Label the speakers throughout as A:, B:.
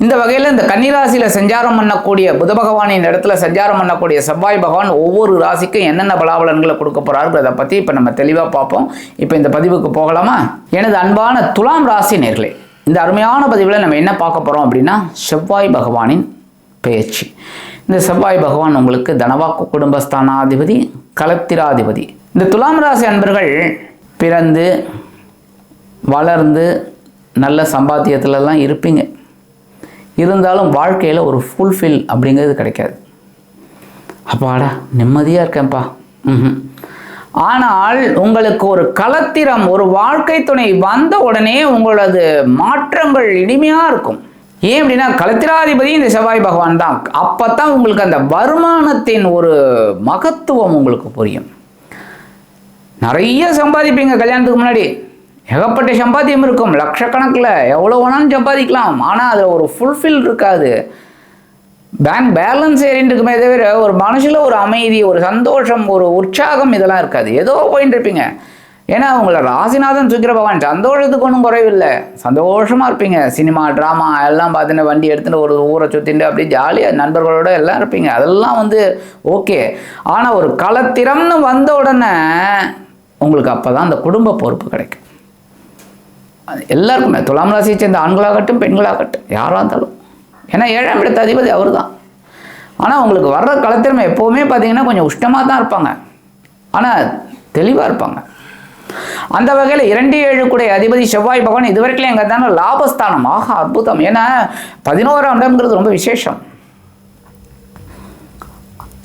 A: இந்த வகையில் இந்த கன்னிராசியில் சஞ்சாரம் பண்ணக்கூடிய புத பகவானின் இடத்துல சஞ்சாரம் பண்ணக்கூடிய செவ்வாய் பகவான் ஒவ்வொரு ராசிக்கும் என்னென்ன பலாபலன்களை கொடுக்க போகிறாருங்கிறத பற்றி இப்போ நம்ம தெளிவாக பார்ப்போம். இப்போ இந்த பதிவுக்கு போகலாமா? எனது அன்பான துலாம் ராசி நேர்களே இந்த அருமையான பதிவில் நம்ம என்ன பார்க்க போகிறோம் அப்படின்னா செவ்வாய் பகவானின் பெயர்ச்சி. இந்த செவ்வாய் பகவான் உங்களுக்கு தனவாக்கு குடும்பஸ்தானாதிபதி கலத்திராதிபதி. இந்த துலாம் ராசி அன்பர்கள் பிறந்து வளர்ந்து நல்ல சம்பாத்தியத்துலலாம் இருப்பீங்க. இருந்தாலும் வாழ்க்கையில் ஒரு ஃபுல்ஃபில் அப்படிங்கிறது கிடைக்காது. அப்பாடா நிம்மதியாக இருக்கேன்ப்பா. ம் ஆனால் உங்களுக்கு ஒரு கலத்திரம் ஒரு வாழ்க்கை துணை வந்த உடனே உங்களது மாற்றங்கள் இனிமையாக இருக்கும். ஏன் அப்படின்னா கலத்திராதிபதி இந்த செவ்வாய் பகவான் தான். அப்போ தான் உங்களுக்கு அந்த வருமானத்தின் ஒரு மகத்துவம் உங்களுக்கு புரியும். நிறைய சம்பாதிப்பீங்க கல்யாணத்துக்கு முன்னாடி. ஏகப்பட்ட சம்பாத்தியம் இருக்கும். லட்சக்கணக்கில் எவ்வளோ வேணாலும் சம்பாதிக்கலாம். ஆனால் அதில் ஒரு ஃபுல்ஃபில் இருக்காது. பேங்க் பேலன்ஸ் ஏறின்னு இருக்குமே தவிர ஒரு மனசில் ஒரு அமைதி ஒரு சந்தோஷம் ஒரு உற்சாகம் இதெல்லாம் இருக்காது. ஏதோ போயின்னு இருப்பீங்க ஏன்னா உங்களை ராசிநாதன் சுக்கிர பகவான் சந்தோஷத்துக்கு ஒன்றும் குறைவில்லை. சந்தோஷமாக இருப்பீங்க. சினிமா ட்ராமா எல்லாம் பார்த்துட்டு வண்டி எடுத்துகிட்டு ஒரு ஊரை சுற்றிட்டு அப்படி ஜாலியாக நண்பர்களோட எல்லாம் இருப்பீங்க. அதெல்லாம் வந்து ஓகே. ஆனால் ஒரு கலத்திறம்னு வந்த உடனே உங்களுக்கு அப்போ தான் அந்த குடும்ப பொறுப்பு கிடைக்கும். எல்லாருக்குமே. துலாம் ராசியை சேர்ந்த ஆண்களாகட்டும் பெண்களாகட்டும் யாராக இருந்தாலும். ஏன்னா ஏழாம் இடத்த அதிபதி அவர் தான் ஆனால் உங்களுக்கு வர்ற கலத்திறமை எப்போவுமே பார்த்தீங்கன்னா கொஞ்சம் உஷ்டமாக தான் இருப்பாங்க. ஆனால் தெளிவாக இருப்பாங்க. அந்த வகையில் இரண்டு ஏழு கூட அதிபதி செவ்வாய் பகவான் இதுவரைக்கும் எங்கே இருந்தாலும் லாபஸ்தானம். ஆஹா அற்புதம். ஏன்னா பதினோராம் இடம்ங்கிறது ரொம்ப விசேஷம்.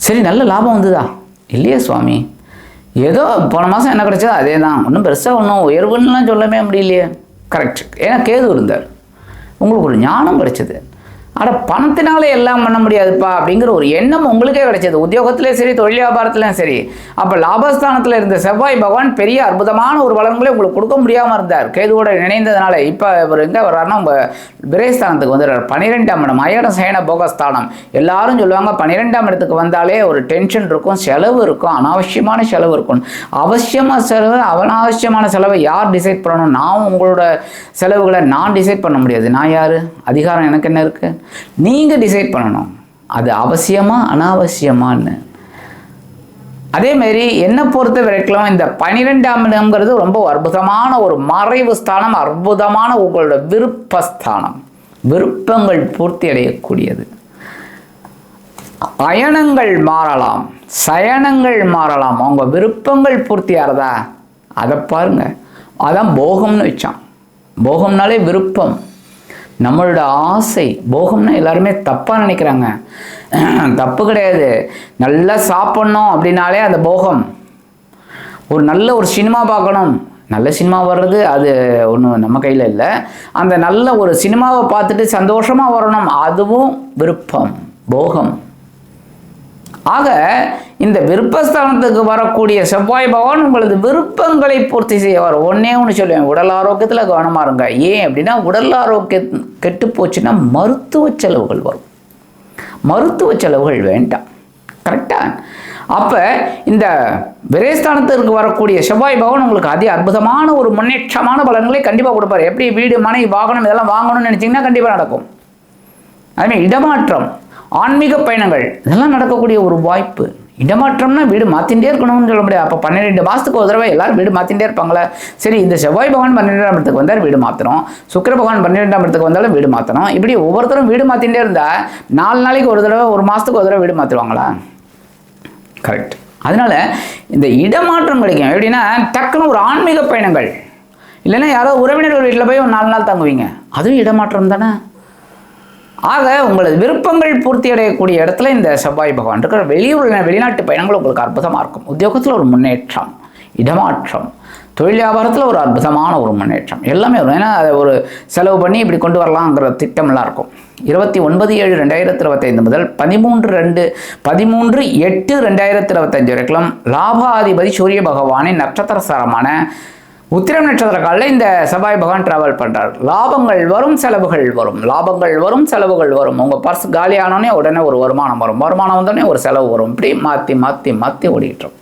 A: சரி நல்ல லாபம் வந்துதா? இல்லையே சுவாமி. ஏதோ போன மாதம் என்ன கிடைச்சதோ அதே தான் ஒன்றும் பெருசாக ஒன்றும் உயர்வுன்னுலாம் சொல்லவே முடியலையே. கரெக்ட் ஏன்னா கேது இருந்தார். உங்களுக்கு ஒரு ஞானம் கிடைச்சது. ஆனால் பணத்தினாலே எல்லாம் பண்ண முடியாதுப்பா அப்படிங்கிற ஒரு எண்ணம் உங்களுக்கே கிடைச்சது. உத்தியோகத்திலையும் சரி தொழில் வியாபாரத்திலையும் சரி. அப்போ லாபஸ்தானத்தில் இருந்த செவ்வாய் பகவான் பெரிய அற்புதமான ஒரு வளங்களை உங்களுக்கு கொடுக்க முடியாமல் இருந்தார். கேதுவோட இணைந்ததுனால இப்போ இவர் எங்கே வர்றாருன்னா உங்கள் விரைஸ்தானத்துக்கு வந்துடுறார். பன்னிரெண்டாம் இடம் அயன சயன போகஸ்தானம். எல்லாரும் சொல்லுவாங்க பன்னிரெண்டாம் இடத்துக்கு வந்தாலே ஒரு டென்ஷன் இருக்கும் செலவு இருக்கும் அனாவசியமான செலவு இருக்கும். அவசியமாக செலவு அனாவசியமான செலவை யார் டிசைட் பண்ணணும்? நான் உங்களோட செலவுகளை நான் டிசைட் பண்ண முடியாது. நான் யார்? அதிகாரம் எனக்கு என்ன இருக்குது நீங்கள் டிசைட் பண்ணணும். அது அவசியமா அனாவசியமான்னு. அதே மாதிரி என்னை பொறுத்த வரைக்கும் இந்த பனிரெண்டாம் இடம்ங்கிறது ரொம்ப அற்புதமான ஒரு மறைவு ஸ்தானம் அற்புதமான உங்களோட விருப்பஸ்தானம். விருப்பங்கள் பூர்த்தி அடையக்கூடியது. அயனங்கள் மாறலாம் சயனங்கள் மாறலாம். அவங்க விருப்பங்கள் பூர்த்தியாகிறதா அதை பாருங்க. அதான் போகம்னு வச்சான். போகம்னாலே விருப்பம். நம்மளோட ஆசை போகம்னா எல்லாருமே தப்பாக நினைக்கிறாங்க. தப்பு கிடையாது. நல்லா சாப்பிட்ணும் அப்படின்னாலே அந்த போகம். ஒரு நல்ல ஒரு சினிமா பார்க்கணும். நல்ல சினிமா வர்றது அது ஒன்றும் நம்ம கையில் இல்லை. அந்த நல்ல ஒரு சினிமாவை பார்த்துட்டு சந்தோஷமாக வரணும். அதுவும் விருப்பம் போகம். ஆக இந்த விருப்பஸ்தானத்துக்கு வரக்கூடிய செவ்வாய் பகவான் உங்களது விருப்பங்களை பூர்த்தி செய்வார் ஒன்னே ஒன்று சொல்லுவேன். உடல் ஆரோக்கியத்தில் கவனமாக இருங்க. ஏன் அப்படின்னா உடல் ஆரோக்கியம் கெட்டு போச்சுன்னா மருத்துவ செலவுகள் வரும். மருத்துவ செலவுகள் வேண்டாம். கரெக்டாக அப்போ இந்த விரைஸ்தானத்திற்கு வரக்கூடிய செவ்வாய் பகவான் உங்களுக்கு அதி அற்புதமான ஒரு முன்னேற்றமான பலன்களை கண்டிப்பாக கொடுப்பார். எப்படி? வீடு மனை வாகனம் இதெல்லாம் வாங்கணும்னு நினச்சிங்கன்னா கண்டிப்பாக நடக்கும். அதுமாதிரி இடமாற்றம். ஆன்மீக பயணங்கள் இதெல்லாம் நடக்கக்கூடிய ஒரு வாய்ப்பு. இடமாற்றம்னா வீடு மாற்றிகிட்டே இருக்கணும்னு சொல்ல முடியாது. அப்போ பன்னிரெண்டு மாதத்துக்கு ஒரு தடவை எல்லாரும் வீடு மாற்றிகிட்டே இருப்பாங்களே? சரி இந்த செவ்வாய் பகவான் பன்னிரெண்டாம் இடத்துக்கு வந்தால் வீடு மாற்றணும் சுக்கிர பகவான் பன்னிரெண்டாம் இடத்துக்கு வந்தாலும் வீடு மாற்றணும் இப்படி ஒவ்வொருத்தரும் வீடு மாற்றிகிட்டே இருந்தால் நாலு நாளைக்கு ஒரு தடவை ஒரு மாதத்துக்கு ஒரு தடவை வீடு மாற்றுவாங்களா கரெக்ட் அதனால இந்த இடமாற்றம் கிடைக்கும். எப்படின்னா டக்குன்னு ஒரு ஆன்மீக பயணங்கள். இல்லைன்னா யாரோ உறவினர்கள் வீட்டில் போய் ஒரு நாலு நாள் தங்குவீங்க. அதுவும் இடமாற்றம் தானே? ஆக உங்களது விருப்பங்கள் பூர்த்தி அடையக்கூடிய இடத்துல இந்த செவ்வாய் பகவான் இருக்கிற வெளியூர் வெளிநாட்டு பயணங்கள் உங்களுக்கு அற்புதமாக இருக்கும். உத்தியோகத்தில் ஒரு முன்னேற்றம் இடமாற்றம் தொழில் வியாபாரத்தில் ஒரு அற்புதமான ஒரு முன்னேற்றம். எல்லாமே வரும். ஏன்னா அதை ஒரு செலவு பண்ணி இப்படி கொண்டு வரலாங்கிற திட்டம்லாம் இருக்கும். இருபத்தி ஒன்பது ஏழு ரெண்டாயிரத்தி இருபத்தைந்து முதல் பதிமூன்று ரெண்டு பதிமூன்று எட்டு ரெண்டாயிரத்தி இருபத்தஞ்சு வரைக்கும் லாபாதிபதி சூரிய பகவானின் நட்சத்திர சாரமான உத்திரம் நட்சத்திர காலில் இந்த செவ்வாய் பகவான் டிராவல் பண்ணுறார் லாபங்கள் வரும் செலவுகள் வரும். லாபங்கள் வரும் செலவுகள் வரும். உங்கள் பர்ஸ் காலியானோடனே உடனே ஒரு வருமானம் வரும். வருமானம் வந்தோடனே ஒரு செலவு வரும். இப்படி மாற்றி மாற்றி மாற்றி ஓடிக்கிட்டோம்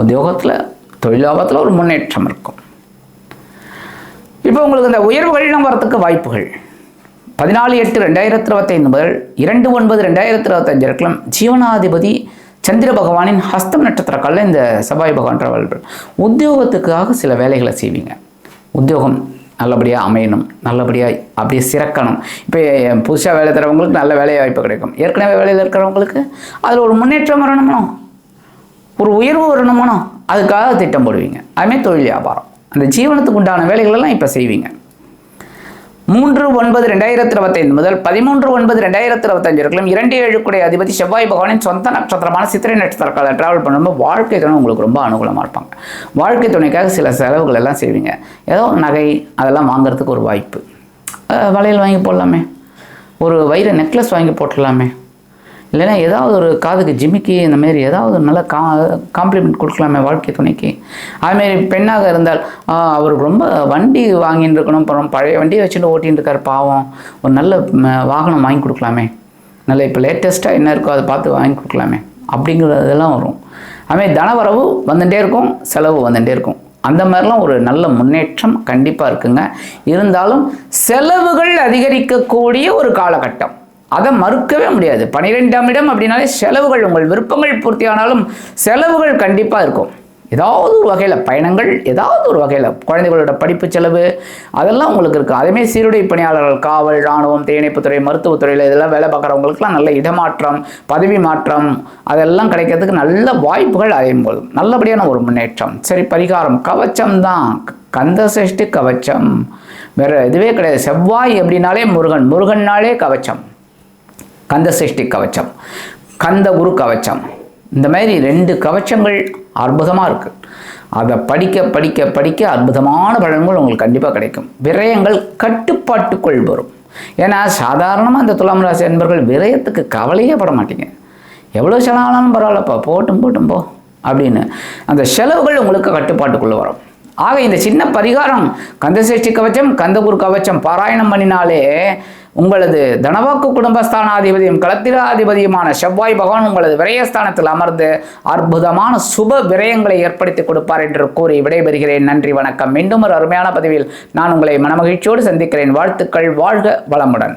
A: உத்தியோகத்தில் தொழிலாபத்தில் ஒரு முன்னேற்றம் இருக்கும். இப்போ உங்களுக்கு இந்த உயர்வுகள்லாம் வரத்துக்கு வாய்ப்புகள். பதினாலு எட்டு ரெண்டாயிரத்தி இருபத்தைந்து முதல் இரண்டு ஒன்பது ரெண்டாயிரத்தி இருபத்தஞ்சு இருக்கலாம் ஜீவனாதிபதி சந்திர பகவானின் ஹஸ்தம் நட்சத்திரக்கால இந்த செவ்வாய் பகவான் டிராவல் உத்தியோகத்துக்காக சில வேலைகளை செய்வீங்க. உத்தியோகம் நல்லபடியாக அமையணும் நல்லபடியாக அப்படியே சிறக்கணும். இப்போ புதுசாக வேலை தரவங்களுக்கு நல்ல வேலை வாய்ப்பு கிடைக்கும். ஏற்கனவே வேலையில் இருக்கிறவங்களுக்கு அதில் ஒரு முன்னேற்றம் வரணுமோ? ஒரு உயர்வு வரணுமோ? அதுக்காக திட்டம் போடுவீங்க அதுமாதிரி தொழில் வியாபாரம். அந்த ஜீவனத்துக்கு உண்டான வேலைகளெல்லாம் இப்போ செய்வீங்க. மூன்று ஒன்பது ரெண்டாயிரத்தி இருபத்தைந்து முதல் பதிமூன்று ஒன்பது ரெண்டாயிரத்தி இருபத்தஞ்சு இருக்கலாம் இரண்டு ஏழுக்குடைய அதிபதி செவ்வாய் பகவானின் சொந்த நட்சத்திரமான சித்திரை நட்சத்திரக்கால டிராவல் பண்ணும்போது வாழ்க்கை துணை உங்களுக்கு ரொம்ப அனுகூலமாக இருப்பாங்க. வாழ்க்கை துணைக்காக சில செலவுகள் எல்லாம் செய்வீங்க. ஏதோ நகை அதெல்லாம் வாங்குறதுக்கு ஒரு வாய்ப்பு. வளையல் வாங்கி போடலாமே. ஒரு வைர நெக்லஸ் வாங்கி போட்டுடலாமே. இல்லைன்னா ஏதாவது ஒரு காதுக்கு ஜிமிக்கி இந்த மாதிரி ஏதாவது ஒரு நல்ல கா காம்ப்ளிமெண்ட் கொடுக்கலாமே வாழ்க்கை துணைக்கு. அதுமாரி பெண்ணாக இருந்தால் அவருக்கு ரொம்ப வண்டி வாங்கிட்டு இருக்கணும் அப்புறம் பழைய வண்டியை வச்சுட்டு ஓட்டின்னு இருக்கார் பாவம். ஒரு நல்ல வாகனம் வாங்கி கொடுக்கலாமே. நல்ல இப்போ லேட்டஸ்ட்டாக என்ன இருக்கோ அதை பார்த்து வாங்கி கொடுக்கலாமே. அப்படிங்கிறதெல்லாம் வரும். அதுமாரி தனவரவு வந்துகிட்டே இருக்கும் செலவு வந்துகிட்டே இருக்கும். அந்த மாதிரிலாம் ஒரு நல்ல முன்னேற்றம் கண்டிப்பாக இருக்குங்க. இருந்தாலும் செலவுகள் அதிகரிக்கக்கூடிய ஒரு காலகட்டம். அதை மறுக்கவே முடியாது. பனிரெண்டாம் இடம் அப்படின்னாலே செலவுகள் உங்கள் விருப்பங்கள் பூர்த்தியானாலும் செலவுகள் கண்டிப்பாக இருக்கும். ஏதாவது ஒரு வகையில் பயணங்கள் ஏதாவது ஒரு வகையில் குழந்தைகளோட படிப்பு செலவு அதெல்லாம் உங்களுக்கு இருக்குது அதேமாதிரி சீருடை பணியாளர்கள் காவல் இராணுவம் தீயணைப்புத்துறை மருத்துவத்துறையில் இதெல்லாம் வேலை பார்க்குறவங்களுக்குலாம் நல்ல இடமாற்றம் பதவி மாற்றம் அதெல்லாம் கிடைக்கிறதுக்கு நல்ல வாய்ப்புகள் அடையும் போது நல்லபடியான ஒரு முன்னேற்றம். சரி பரிகாரம். கவச்சம் தான். கந்த சஷ்டி கவச்சம். வேறு இதுவே கிடையாது. செவ்வாய் அப்படின்னாலே முருகன். முருகன்னாலே கவச்சம். கந்த சஷ்டி கவச்சம் கந்த குரு கவச்சம். இந்த மாதிரி ரெண்டு கவச்சங்கள் அற்புதமாக இருக்குது அதை படிக்க படிக்க படிக்க அற்புதமான பலன்கள் உங்களுக்கு கண்டிப்பாக கிடைக்கும். விரயங்கள் கட்டுப்பாட்டுக்குள் வரும். ஏன்னா சாதாரணமாக இந்த துலாம் ராசி என்பர்கள் விரயத்துக்கு கவலையே பட மாட்டீங்க. எவ்வளோ செலவானாலும் பரவாயில்லப்பா போட்டும் போட்டும் போ அப்படின்னு. அந்த செலவுகள் உங்களுக்கு கட்டுப்பாட்டுக்குள்ளே வரும். ஆக இந்த சின்ன பரிகாரம் கந்தசேஷ்டி கவச்சம் கந்தகுரு கவச்சம் பாராயணம் பண்ணினாலே உங்களது தனவாக்கு குடும்பஸ்தானாதிபதியும் களத்திராதிபதியுமான செவ்வாய் பகவான் உங்களது விரயஸ்தானத்தில் அமர்ந்து அற்புதமான சுப விரயங்களை ஏற்படுத்தி கொடுப்பார் என்று கூறி விடைபெறுகிறேன். நன்றி வணக்கம். மீண்டும் ஒரு அருமையான பதிவில் நான் உங்களை மனமகிழ்ச்சியோடு சந்திக்கிறேன். வாழ்த்துக்கள் வாழ்க வளமுடன்.